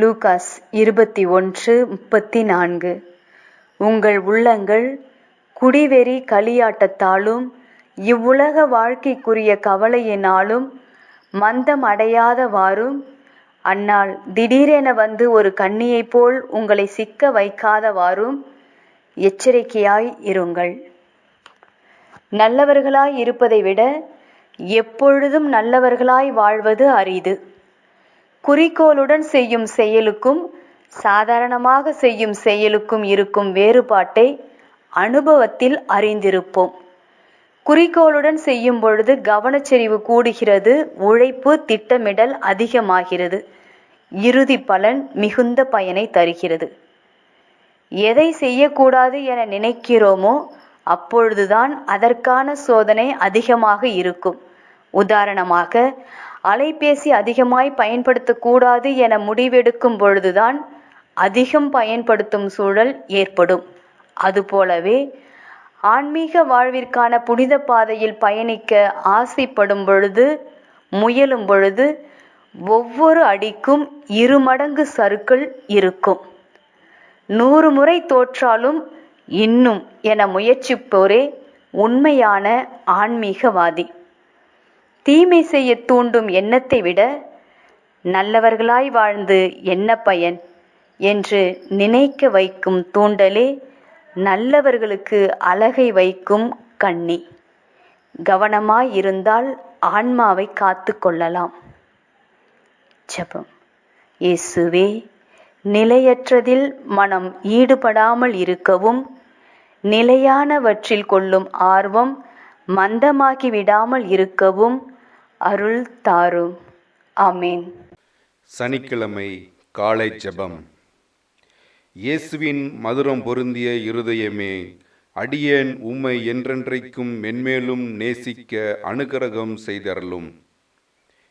Lucas இருபத்தி ஒன்று முப்பத்தி நான்கு. உங்கள் உள்ளங்கள் குடிவெறி களியாட்டத்தாலும் இவ்வுலக வாழ்க்கைக்குரிய கவலையினாலும் மந்தம் அடையாதவாறும் அந்நாள் திடீரென வந்து ஒரு கண்ணியைப் போல் உங்களை சிக்க வைக்காதவாறும் எச்சரிக்கையாய் இருங்கள். நல்லவர்களாய் இருப்பதை விட எப்பொழுதும் நல்லவர்களாய் வாழ்வது அரிது. குறிக்கோளுடன் செய்யும் செயலுக்கும் சாதாரணமாக செய்யும் செயலுக்கும் இருக்கும் வேறுபாட்டை அனுபவத்தில் அறிந்திருப்போம். குறிக்கோளுடன் செய்யும் பொழுது கவனச்செறிவு கூடுகிறது உழைப்பு திட்டமிடல் அதிகமாகிறது இறுதி பலன் மிகுந்த பயனை தருகிறது. எதை செய்யக்கூடாது என நினைக்கிறோமோ அப்பொழுதுதான் அதற்கான சோதனை அதிகமாக இருக்கும். உதாரணமாக அலைபேசி அதிகமாய் பயன்படுத்தக்கூடாது என முடிவெடுக்கும் பொழுதுதான் அதிகம் பயன்படுத்தும் சூழல் ஏற்படும். அதுபோலவே ஆன்மீக வாழ்விற்கான புனித பாதையில் பயணிக்க ஆசைப்படும் பொழுது முயலும் பொழுது ஒவ்வொரு அடிக்கும் இருமடங்கு சறுக்கள் இருக்கும். நூறு முறை தோற்றாலும் இன்னும் என முயற்சிப்போரே உண்மையான ஆன்மீகவாதி. தீமை செய்ய தூண்டும் எண்ணத்தை விட நல்லவர்களாய் வாழ்ந்து என்ன பயன்? என்று நினைக்க வைக்கும் தூண்டலே நல்லவர்களுக்கு அழகை வைக்கும் கண்ணி. கவனமாய் இருந்தால் ஆன்மாவை காத்து கொள்ளலாம். ஜபம். இயேசுவே நிலையற்றதில் மனம் ஈடுபடாமல் இருக்கவும் நிலையானவற்றில் கொள்ளும் ஆர்வம் மந்தமாகி விடாமல் இருக்கவும் அருள் தாரும் ஆமேன். சனிக்கிழமை காலை ஜெபம். இயேசுவின் மதுரம் பொருந்திய இருதயமே அடியேன் உம்மை என்றென்றைக்கும் மென்மேலும் நேசிக்க அனுகிரகம் செய்தருளும்.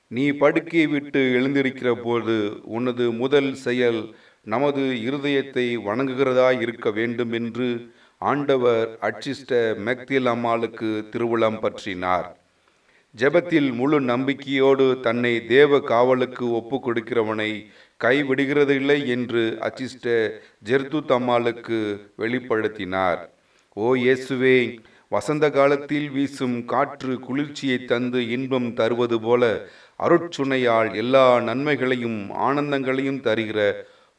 நீ படுக்கை விட்டு எழுந்திருக்கிற போது உனது முதல் செயல் நமது இருதயத்தை வணங்குகிறதாய் இருக்க வேண்டும் என்று ஆண்டவர் அச்சிஷ்ட மெக்தில் அம்மாளுக்கு திருவுளம் பற்றினார். ஜெபத்தில் முழு நம்பிக்கையோடு தன்னை தேவ காவலுக்கு ஒப்பு கொடுக்கிறவனை கைவிடுகிறதில்லை என்று அச்சிஷ்ட ஜெர்து தம்மாளுக்கு வெளிப்படுத்தினார். ஓ இயேசுவே வசந்த காலத்தில் வீசும் காற்று குளிர்ச்சியை தந்து இன்பம் தருவது போல அருட்சுனையால் எல்லா நன்மைகளையும் ஆனந்தங்களையும் தருகிற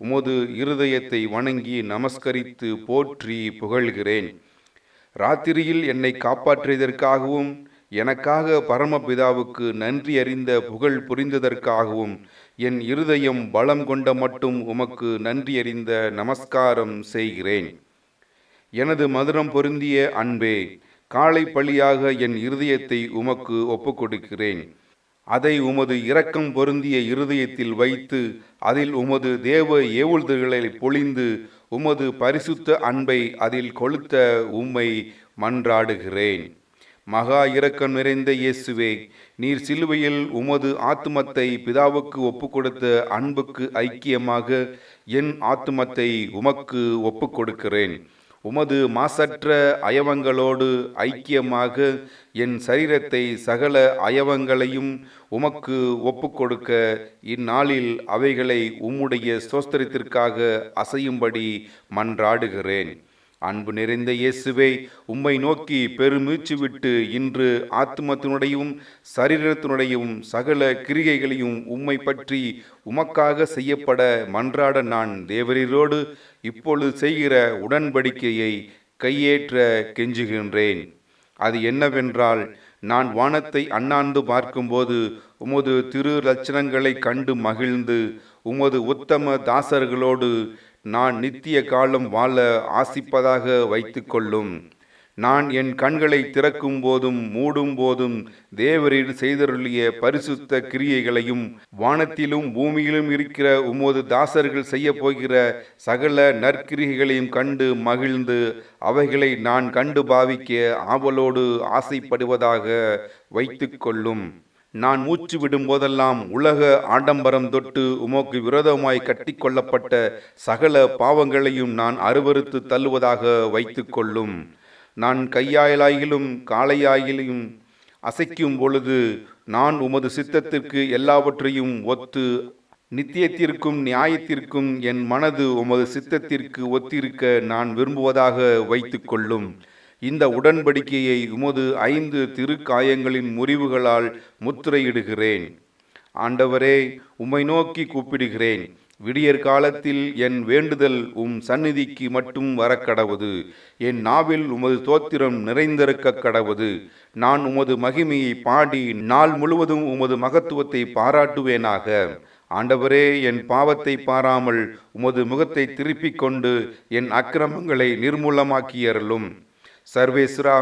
உமது இருதயத்தை வணங்கி நமஸ்கரித்து போற்றி புகழ்கிறேன். ராத்திரியில் என்னை காப்பாற்றியதற்காகவும் எனக்காக பரமபிதாவுக்கு நன்றி அறிந்த புகழ் புரிந்ததற்காகவும் என் இருதயம் பலம் கொண்ட மட்டும் உமக்கு நன்றி அறிந்த நமஸ்காரம் செய்கிறேன். எனது மதுரம் பொருந்திய அன்பே காலை பழியாக என் இருதயத்தை உமக்கு ஒப்புக்கொடுக்கிறேன். அதை உமது இரக்கம் பொருந்திய இருதயத்தில் வைத்து அதில் உமது தேவ ஏவுழ்துகளை பொழிந்து உமது பரிசுத்த அன்பை அதில் கொளுத்த உம்மை மன்றாடுகிறேன். மகா இரக்கம் நிறைந்த இயேசுவே நீர் சிலுவையில் உமது ஆத்துமத்தை பிதாவுக்கு ஒப்புக்கொடுத்த அன்புக்கு ஐக்கியமாக என் ஆத்துமத்தை உமக்கு ஒப்பு கொடுக்கிறேன் உமது மாசற்ற அயவங்களோடு ஐக்கியமாக என் சரீரத்தை சகல அயவங்களையும் உமக்கு ஒப்புக்கொடுக்க இந்நாளில் அவைகளை உம்முடைய சோஸ்திரத்திற்காக அசையும்படி மன்றாடுகிறேன். அன்பு நிறைந்த இயேசுவே உம்மை நோக்கி பெருமூச்சு விட்டு இன்று ஆத்மத்தினுடையும் சரீரத்தினுடையும் சகல கிரிகைகளையும் உம்மை பற்றி உமக்காக செய்யப்பட மன்றாட நான் தேவரீரோடு இப்பொழுது செய்கிற உடன்படிக்கையை கையேற்ற கெஞ்சுகின்றேன். அது என்னவென்றால் நான் வானத்தை அண்ணாந்து பார்க்கும்போது உமது திரு லட்சணங்களை கண்டு மகிழ்ந்து உமது உத்தம தாசர்களோடு நான் நித்திய காலம் வாழ ஆசிப்பதாக வைத்துக்கொள்ளும். நான் என் கண்களை திறக்கும் போதும் மூடும் போதும் தேவரில் செய்தருளிய பரிசுத்த கிரியைகளையும் வானத்திலும் பூமியிலும் இருக்கிற உமது தாசர்கள் செய்ய போகிற சகல நற்கிரிகைகளையும் கண்டு மகிழ்ந்து அவைகளை நான் கண்டு பாவிக்க ஆவலோடு ஆசைப்படுவதாக வைத்துக்கொள்ளும். நான் மூச்சு விடும் போதெல்லாம் உலக ஆடம்பரம் தொட்டு உமக்கு விரோதமாய் கட்டிக்கொள்ளப்பட்ட சகல பாவங்களையும் நான் அருவருத்து தள்ளுவதாக வைத்துக்கொள்ளும் நான் கையாயிலாயிலும் காளையாயிலும் அசைக்கும் பொழுது நான் உமது சித்தத்திற்கு எல்லாவற்றையும் ஒத்து நித்தியத்திற்கும் நியாயத்திற்கும் என் மனது உமது சித்தத்திற்கு ஒத்திருக்க நான் விரும்புவதாக வைத்துக்கொள்ளும் இந்த உடன்படிக்கையை உமது ஐந்து திருக்காயங்களின் முறிவுகளால் முத்திரையிடுகிறேன். ஆண்டவரே உம்மை நோக்கி கூப்பிடுகிறேன். விடியற் காலத்தில் என் வேண்டுதல் உம் சந்நிதிக்கு மட்டும் வரக்கடவது. என் நாவில் உமது தோத்திரம் நிறைந்திருக்க கடவுது. நான் உமது மகிமையை பாடி நாள் முழுவதும் உமது மகத்துவத்தை பாராட்டுவேனாக. ஆண்டவரே என் பாவத்தை பாராமல் உமது முகத்தை திருப்பிக் கொண்டு என் அக்கிரமங்களை நிர்மூலமாக்கியறலும் சர்வேஸ்வரா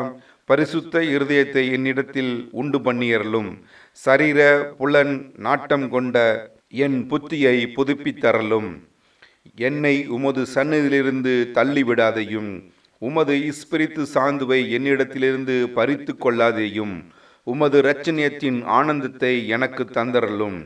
பரிசுத்த இருதயத்தை என்னிடத்தில் உண்டு பண்ணியறலும் சரீர புலன் நாட்டம் கொண்ட என் புத்தியை புதுப்பித்தரலும் என்னை உமது சன்னதியிலிருந்து தள்ளிவிடாதையும் உமது இஸ்பிரித்து சாந்துவை என்னிடத்திலிருந்து பறித்து கொள்ளாதேயும் உமது இரட்சணியத்தின் ஆனந்தத்தை எனக்கு தந்தரலும்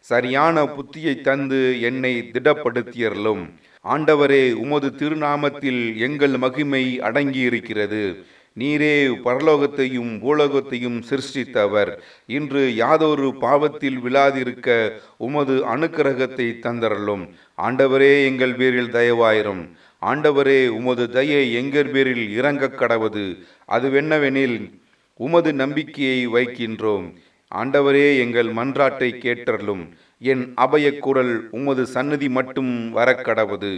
சரியான புத்தியை தந்து என்னை திடப்படுத்தியறலும் ஆண்டவரே உமது திருநாமத்தில் எங்கள் மகிமை அடங்கியிருக்கிறது. நீரே பரலோகத்தையும் பூலோகத்தையும் சிருஷ்டித்தவர். இன்று யாதொரு பாவத்தில் விழாதிருக்க உமது அனுக்கிரகத்தை தந்தரலும் ஆண்டவரே எங்கள் பேரில் தயவாயிரும். ஆண்டவரே உமது தயை எங்கள் பேரில் இறங்கக் கடவது. அதுவென்னவெனில் உமது நம்பிக்கையை வைக்கின்றோம். ஆண்டவரே எங்கள் மன்றாட்டை கேட்டறலும் என் அபயக்குரல் உமது சந்நிதி மட்டும் வரக்கடவது.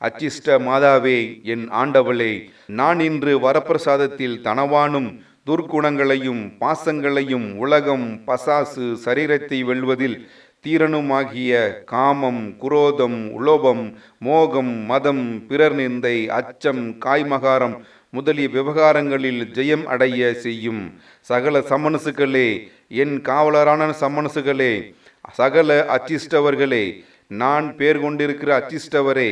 அச்சிஷ்ட மாதாவே என் ஆண்டவளே நான் இன்று வரப்பிரசாதத்தில் தனவானும் துர்க்குணங்களையும் பாசங்களையும் உலகம் பசாசு சரீரத்தை வெல்வதில் தீரனுமாகிய காமம் குரோதம் உலோபம் மோகம் மதம் பிறர் நிந்தை அச்சம் காய்மகாரம் முதலிய விவகாரங்களில் ஜெயம் அடைய செய்யும் சகல சமனசுகளே என் காவலரான சமனசுகளே சகல அச்சிஷ்டவர்களே நான் பேர் கொண்டிருக்கிற அச்சிஷ்டவரே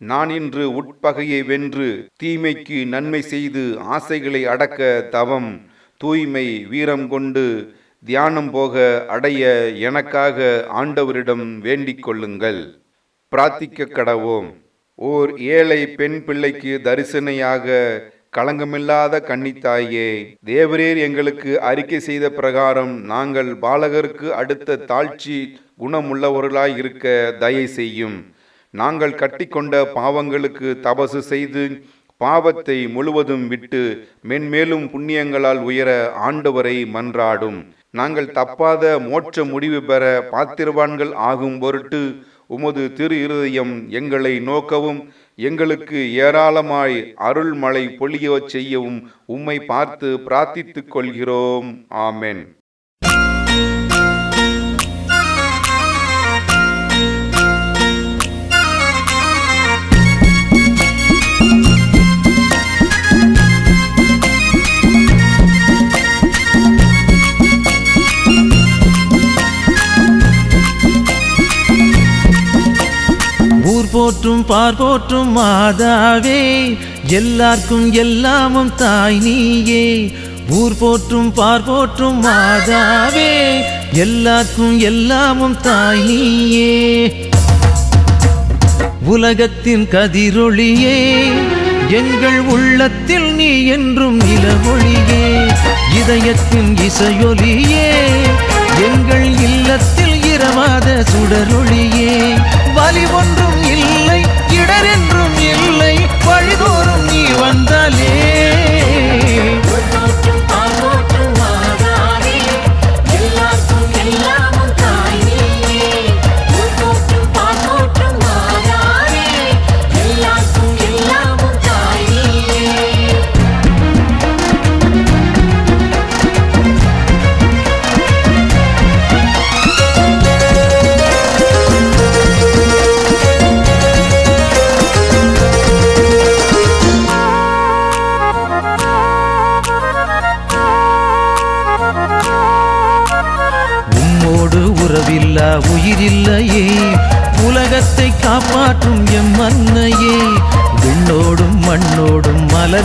நான் இன்று உட்பகையை வென்று தீமைக்கு நன்மை செய்து ஆசைகளை அடக்க தவம் தூய்மை வீரம் கொண்டு தியானம் போக அடைய எனக்காக ஆண்டவரிடம் வேண்டிக் கொள்ளுங்கள். பிரார்த்திக்க கடவோம். ஓர் ஏழை பெண் பிள்ளைக்கு தரிசனையாக களங்கமில்லாத கன்னித்தாயே தேவரீர் எங்களுக்கு அறிக்கை செய்த பிரகாரம் நாங்கள் பாலகருக்கு அடுத்த தாழ்ச்சி குணமுள்ளவர்களாய் இருக்க தயை செய்யும். நாங்கள் கட்டிக்கொண்ட பாவங்களுக்கு தபசு செய்து பாவத்தை முழுவதும் விட்டு மென்மேலும் புண்ணியங்களால் உயர ஆண்டவரை மன்றாடும். நாங்கள் தப்பாத மோட்ச முடிவு பெற பாத்திரவான்கள் ஆகும் பொருட்டு உமது திரு இருதயம் எங்களை நோக்கவும் எங்களுக்கு ஏராளமாய் அருள்மழை பொழியச் செய்யவும் உம்மை பார்த்து பிரார்த்தித்துக் கொள்கிறோம். ஆமென். போற்றும் பார் போற்றும் மாதாவே எல்லாருக்கும் எல்லாமும் தாய் நீயே. ஊர் போற்றும் பார் போற்றும் மாதாவே எல்லாருக்கும் எல்லாமும் தாய் நீயே. உலகத்தின் கதிரொளியே எங்கள் உள்ளத்தில் நீ என்றும் நிலவொளியே. இதயத்தின் இசையொலியே எங்கள் இல்லத்தில் இரவாத சுடரொளியே. வலி ஒன்று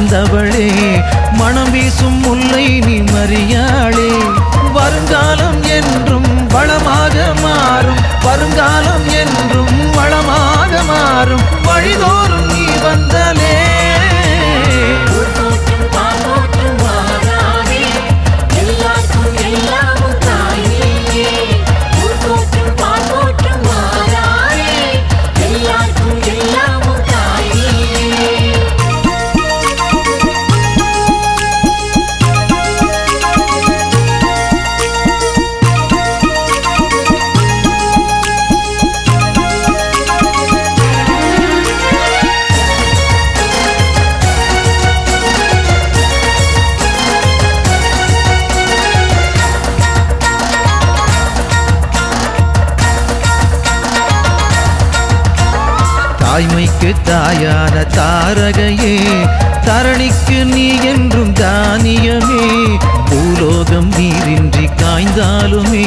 மலர்ந்தவளே மனம் வீசும் முல்லை நீ மறியாளே. வருங்காலம் என்றும் வளமாக மாறும் வருங்காலம் என்றும் வளமாக மாறும். வழிதோறும் தாய்மைக்கு தாயான தாரகையே தரணிக்கு நீ என்றும் தானியமே. பூலோகம் நீரின்றி காய்ந்தாலுமே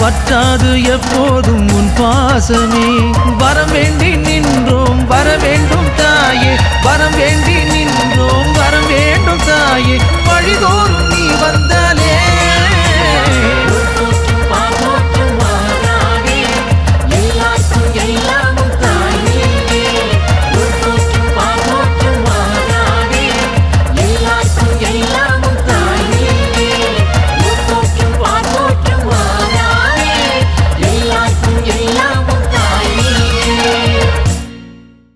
வற்றாது எப்போதும் உன் பாசமே. வரம் வேண்டி நின்றோம் வர வேண்டும் தாயே வரம்